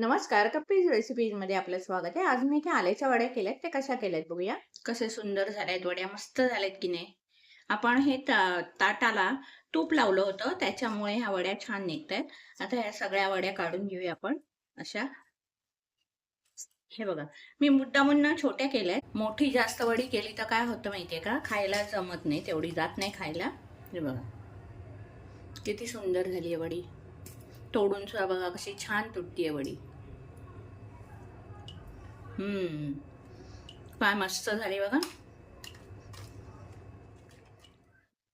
नमस्कार. कप्पीज रेसिपीजमध्ये आपलं स्वागत आहे. आज मी इथे आल्याच्या वड्या केल्यात. ते कशा केल्यात बघूया. कसे सुंदर झाल्यात वड्या. मस्त झाल्यात की नाही? आपण हे ता- ताटाला तूप लावलं होतं. त्याच्यामुळे ह्या वड्या छान निघत आहेत आता ह्या सगळ्या वड्या काढून घेऊया आपण. अशा. हे बघा. मी मुद्दामून छोट्या केल्यात. मोठी जास्त वडी केली तर काय होतं माहितीये का? खायला जमत नाही. तेवढी जात नाही खायला. हे बघा. किती सुंदर झाली आहे वडी. तोडून सुद्धा बघा कशी छान तुटतीये वडी. काय मस्त झाली बघा.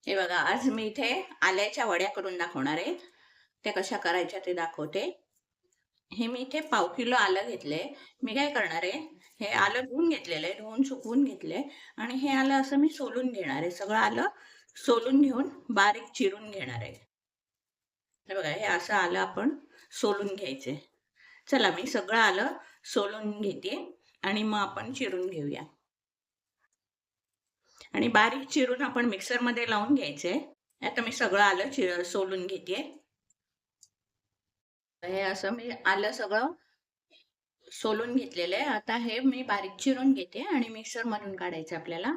हे बघा आज मी इथे आल्याच्या वड्या करून दाखवणार आहे. त्या कशा करायच्या ते दाखवते. हे मी इथे पाव किलो आलं घेतले. मी काय करणार आहे हे आलं धुवून घेतलेलं आहे धुवून सुकवून घेतले. आणि हे आलं असं मी सोलून घेणार आहे. सगळं आलं सोलून घेऊन बारीक चिरून घेणार आहे. हे बघा हे असं आलं आपण सोलून घ्यायचे. चला मी सगळं आलं सोलून घेते आणि मग आपण चिरून घेऊया. आणि बारीक चिरून आपण मिक्सरमध्ये लावून घ्यायचे. आता मी सगळं आलं चिर सोलून घेते. हे असं मी आलं सगळं सोलून घेतलेलं आहे. आता हे मी बारीक चिरून घेते आणि मिक्सर मधून काढायचं आपल्याला.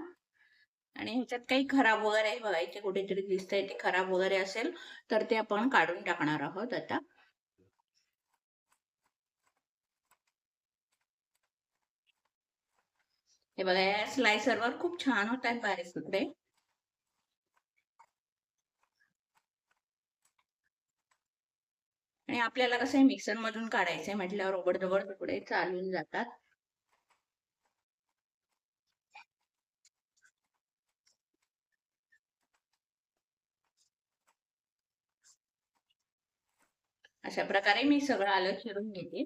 आणि ह्याच्यात काही खराब वगैरे बघायचे बघा इथे कुठेतरी दिसतंय ते खराब वगैरे असेल तर ते आपण काढून टाकणार आहोत आता. हे बघा या स्लायसरवर खूप छान होत आहेत बाहेर सुद्धा आणि आपल्याला कसं आहे मिक्सर मधून काढायचंय म्हटल्यावर ओबडधोबड तुकडे चालून जातात. अशा प्रकारे मी सगळं आलं चिरून घेते.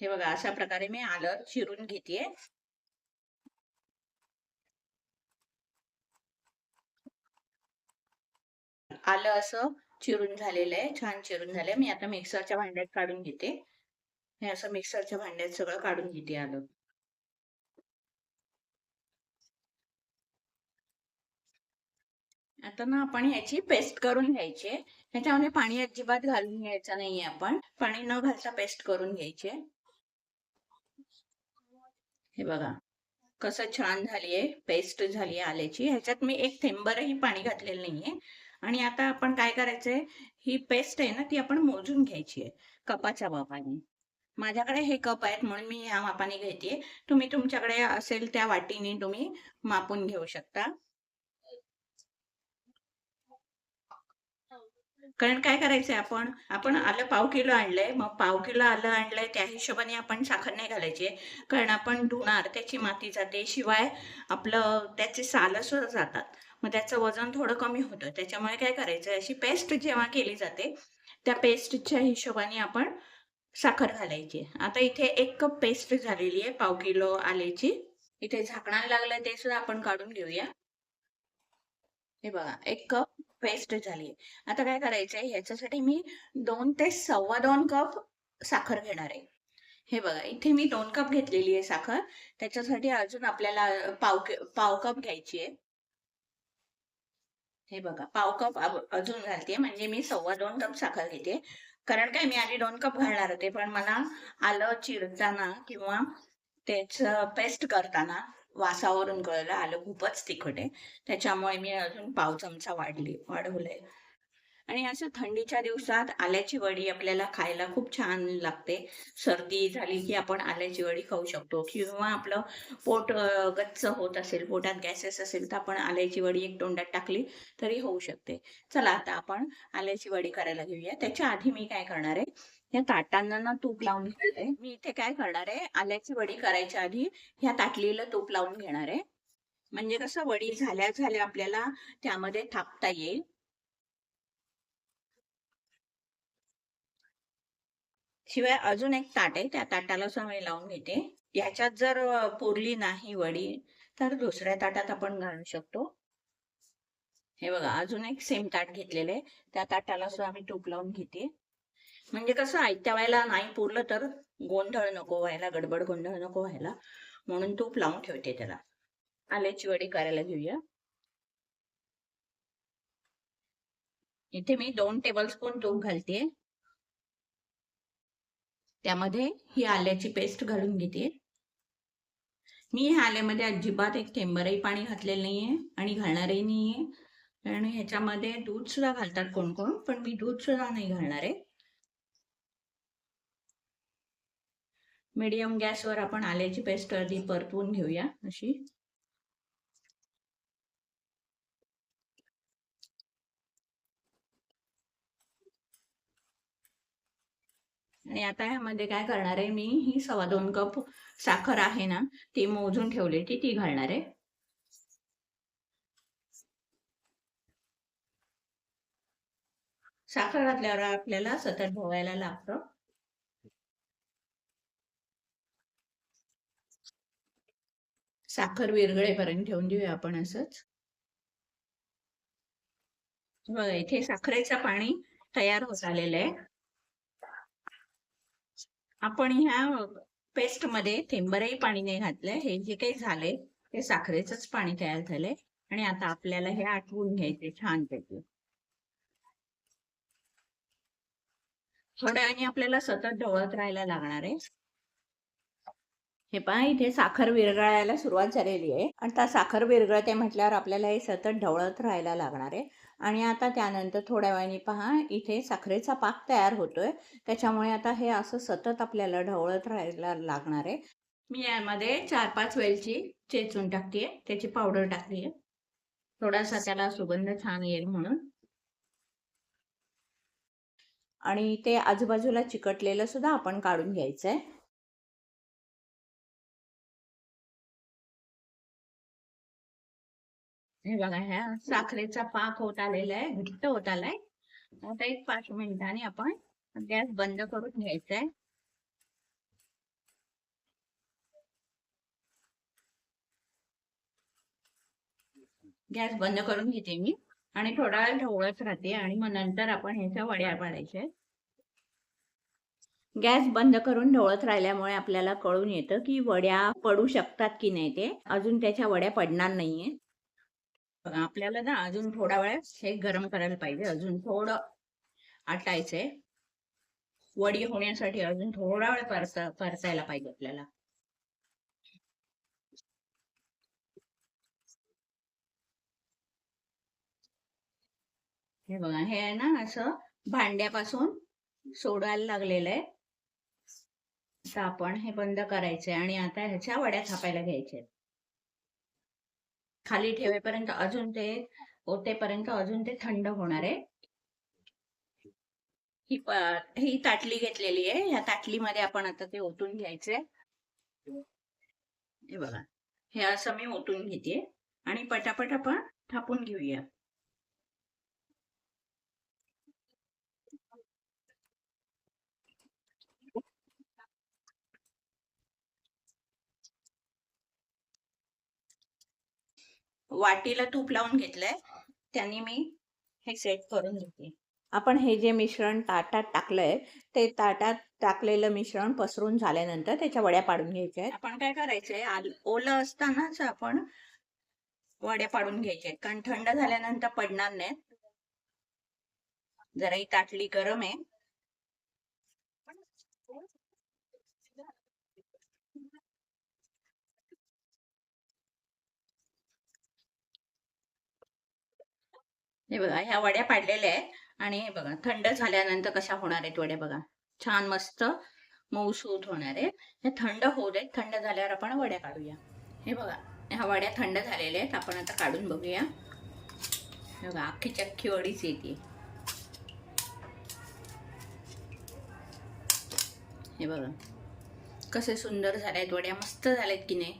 हे बघा अशा प्रकारे मी आलं चिरून घेते आलं असं चिरून झालेलं आहे छान चिरून झालंय. मी आता मिक्सरच्या भांड्यात काढून घेते. हे असं मिक्सरच्या भांड्यात सगळं काढून घेते आलं. आता ना आपण ह्याची पेस्ट करून घ्यायची ह्याच्यामध्ये पाणी अजिबात घालून घ्यायचं नाहीये आपण. पाणी न घालता पेस्ट करून घ्यायची हे बघा कसं छान झालीये पेस्ट झाली आल्याची. ह्याच्यात मी एक थेंबरही पाणी घातलेलं नाहीये. आणि आता आपण काय करायचंय? ही पेस्ट आहे ना ती आपण मोजून घ्यायची आहे कपाच्या मापाने. माझ्याकडे हे कप आहेत म्हणून मी ह्या मापाने घेते. तुम्ही तुमच्याकडे असेल त्या वाटीने तुम्ही मापून घेऊ शकता. कारण काय करायचंय आपण? आपण आलं पाव किलो आणलंय. मग पाव किलो आलं आणलंय त्या हिशोबाने आपण साखर नाही घालायची. कारण आपण धुणार त्याची माती जाते. शिवाय आपलं त्याचे साल सुद्धा जातात. मग त्याचं वजन थोडं कमी होतं. त्याच्यामुळे काय करायचं अशी पेस्ट जेव्हा केली जाते त्या पेस्टच्या हिशोबाने आपण साखर घालायची. आता इथे एक कप पेस्ट झालेली आहे पाव किलो आल्याची. इथे झाकणाला लागलं ते सुद्धा आपण काढून घेऊया. हे बघा एक कप पेस्ट झाली आता काय करायचंय? ह्याच्यासाठी मी दोन ते सव्वा दोन कप साखर घेणार आहे. हे बघा इथे मी दोन कप घेतलेली आहे साखर. त्याच्यासाठी अजून आपल्याला पाव पाव कप घ्यायची आहे. हे बघा पाव कप अजून घालते म्हणजे मी सव्वा दोन कप साखर घेते कारण काय मी आधी दोन कप घालणार होते. पण मला आलं चिरताना किंवा त्याच पेस्ट करताना वासावरून कळलं आलं खूपच तिखट आहे. त्याच्यामुळे मी अजून पाव चमचा वाढली वाढवलंय. आणि असं थंडीच्या दिवसात आल्याची वडी आपल्याला खायला खूप छान लागते. सर्दी झाली की आपण आल्याची वडी खाऊ शकतो. किंवा आपलं पोट गच्च होत असेल पोटात गॅसेस असेल तर आपण आल्याची वडी एक तोंडात टाकली तरी होऊ शकते. चला आता आपण आल्याची वडी करायला घेऊया. त्याच्या आधी मी काय करणार आहे या ताटांना ना तूप लावून घेतलंय मी इथे काय करणार आहे आल्याची वडी करायच्या आधी ह्या ताटलीला तूप लावून घेणार आहे. म्हणजे कसं वडी झाल्या झाल्या आपल्याला त्यामध्ये थापता येईल. शिवाय अजून एक ताट आहे त्या ताटाला सुद्धा मी लावून घेते. याच्यात जर पुरली नाही वडी तर दुसऱ्या ताटात आपण घालू शकतो. हे बघा अजून एक सेम ताट घेतलेलं आहे. त्या ताटाला सुद्धा आम्ही तूप लावून घेते. म्हणजे कसं आयत्या वेळेला नाही पुरलं तर गोंधळ नको व्हायला गडबड गोंधळ नको व्हायला. म्हणून तूप लावून ठेवते त्याला. आल्याची वडी करायला घेऊया. इथे मी दोन टेबल स्पून तूप घालते. त्यामध्ये ही आल्याची पेस्ट घालून घेते. मी ह्या आल्यामध्ये अजिबात एक थेंबरही पाणी घातलेलं नाहीये आणि घालणारही नाहीये. आणि ह्याच्यामध्ये दूध सुद्धा घालतात कोण कोण पण मी दूध सुद्धा नाही घालणार आहे. मीडियम गॅसवर आपण आल्याची पेस्ट आधी परतवून घेऊया अशी. आणि आता ह्यामध्ये काय करणार आहे मी ही सव्वा दोन कप साखर आहे ना ती मोजून ठेवली ती ती घालणार आहे. साखर घातल्यावर आपल्याला सतत ढोवायला लागतं. साखर विरघळेपर्यंत ठेवून देऊया आपण असंच. बघा इथे साखरेचं पाणी तयार होत आलेलं आहे. आपण ह्या पेस्टमध्ये थेंबरही पाणी नाही घातलंय. हे जे काही झाले ते साखरेचंच पाणी तयार झालंय. आणि आता आपल्याला हे आटवून घ्यायचे छानपैकी. थोड्या वेळाने आपल्याला सतत ढवळत राहायला लागणार आहे. हे पहा इथे साखर विरघळायला सुरुवात झालेली आहे. आणि त्या साखर विरघळते म्हटल्यावर आपल्याला हे सतत ढवळत राहायला लागणार आहे. आणि आता त्यानंतर थोड्या वेळाने पहा इथे साखरेचा पाक तयार होतोय. त्याच्यामुळे आता हे असं सतत आपल्याला ढवळत राहायला लागणार आहे. मी यामध्ये चार पाच वेलची चेचून टाकते त्याची पावडर टाकलीये. थोडासा त्याला सुगंध छान येईल म्हणून. आणि ते आजूबाजूला चिकटलेलं सुद्धा आपण काढून घ्यायचंय. हे बघा ह्या साखरेचा पाक होत आलेला आहे घट्ट होत आलाय. आता एक पाच मिनिटांनी आपण गॅस बंद करून घ्यायचा आहे गॅस बंद करून घेते मी आणि थोडा वेळ ढवळत राहते आणि मग नंतर आपण ह्याच्या वड्या पाडायच्या गॅस बंद करून ढवळत राहिल्यामुळे आपल्याला कळून येतं की वड्या पडू शकतात की नाही ते. अजून त्याच्या वड्या पडणार नाहीये. आपल्याला ना अजून थोडा वेळ हे गरम करायला पाहिजे. अजून थोडं आटायचंय. वडी होण्यासाठी अजून थोडा वेळ परता परतायला पाहिजे आपल्याला. हे बघा हे आहे ना असं भांड्यापासून सोडायला लागलेलं आहे. आपण हे बंद करायचंय आणि आता ह्याच्या वड्या थापायला घ्यायच्या आहेत. खाली ठेवेपर्यंत अजून ते ओतेपर्यंत अजून ते थंड होणार आहे. ही ही ताटली घेतलेली आहे. या ताटलीमध्ये आपण आता ते ओतून घ्यायचे. हे बघा. हे असं मी ओतून घेते. आणि पटापट आपण थापून घेऊया. वाटीला तूप लावून घेतलंय. त्यांनी मी हे सेट करून घेते. आपण हे जे मिश्रण ताटात टाकलंय ते ताटात टाकलेलं मिश्रण पसरून झाल्यानंतर त्याच्या वड्या पाडून घ्यायच्या आहेत. आपण काय करायचंय ओलं असतानाच आपण वड्या पाडून घ्यायच्या आहेत. कारण थंड झाल्यानंतर पडणार नाहीत. जरा ही ताटली गरम आहे. हे बघा ह्या वड्या पाडलेल्या आहेत. आणि हे बघा थंड झाल्यानंतर कशा होणार आहेत वड्या बघा? छान मस्त मऊसूत होणार आहेत. हे थंड होऊ देत थंड झाल्यावर आपण वड्या काढूया. हे बघा ह्या वड्या थंड झालेल्या आहेत. आपण आता काढून बघूया. हे बघा अख्खी चक्की वडीच येते. हे बघा कसे सुंदर झालेत वड्या मस्त झाल्यात की नाही?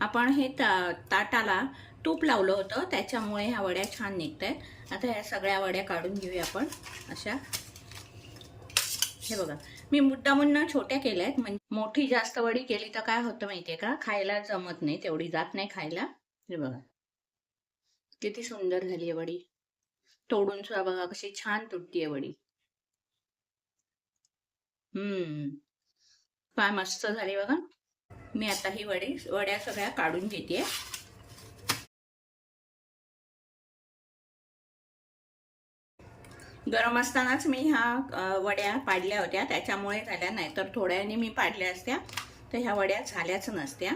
आपण हे ता ताटाला तूप लावलं होतं त्याच्यामुळे ह्या वड्या छान निघत आहेत आता ह्या सगळ्या वड्या काढून घेऊया आपण. अशा. हे बघा. मी मुद्दामून ना छोट्या केल्या आहेत म्हणजे मोठी जास्त वडी केली तर काय होतं माहितीये का? खायला जमत नाही तेवढी जात नाही खायला. हे बघा. किती सुंदर झाली आहे वडी. तोडून सुद्धा बघा कशी छान तुटतीये वडी. हम्म. काय मस्त झाली बघा. मी आता ही वडी वड्या सगळ्या काढून घेते गरम असतानाच मी ह्या वड्या पाडल्या होत्या. त्याच्यामुळे झाल्या नाही तर थोड्याने मी पाडल्या असत्या. तर ह्या वड्या झाल्याच नसत्या.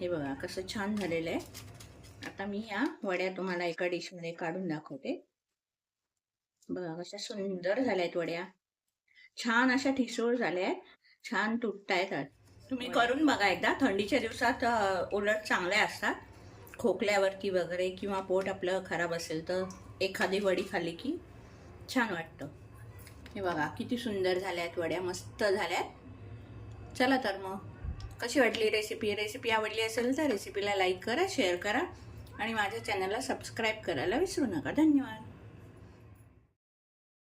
हे बघा कसं छान झालेलं आहे. आता मी ह्या वड्या तुम्हाला एका डिशमध्ये काढून दाखवते. बघा कशा सुंदर झाल्या आहेत वड्या. छान अशा ठिसूळ झाल्या आहेत छान तुटतायत. तुम्ही करून बघा एकदा. थंडीच्या दिवसात उलट चांगल्या असतात. खोकल्यावरती वगैरे किंवा पोट आपलं खराब असेल तर एखादी वडी खाल्ली की छान वाटतं. हे बघा किती सुंदर झाल्या आहेत वड्या मस्त झाल्यात. चला तर मग. कशी वाटली रेसिपी रेसिपी आवडली असेल तर रेसिपीला लाईक करा शेअर करा आणि माझ्या चॅनलला सबस्क्राईब करायला विसरू नका. धन्यवाद.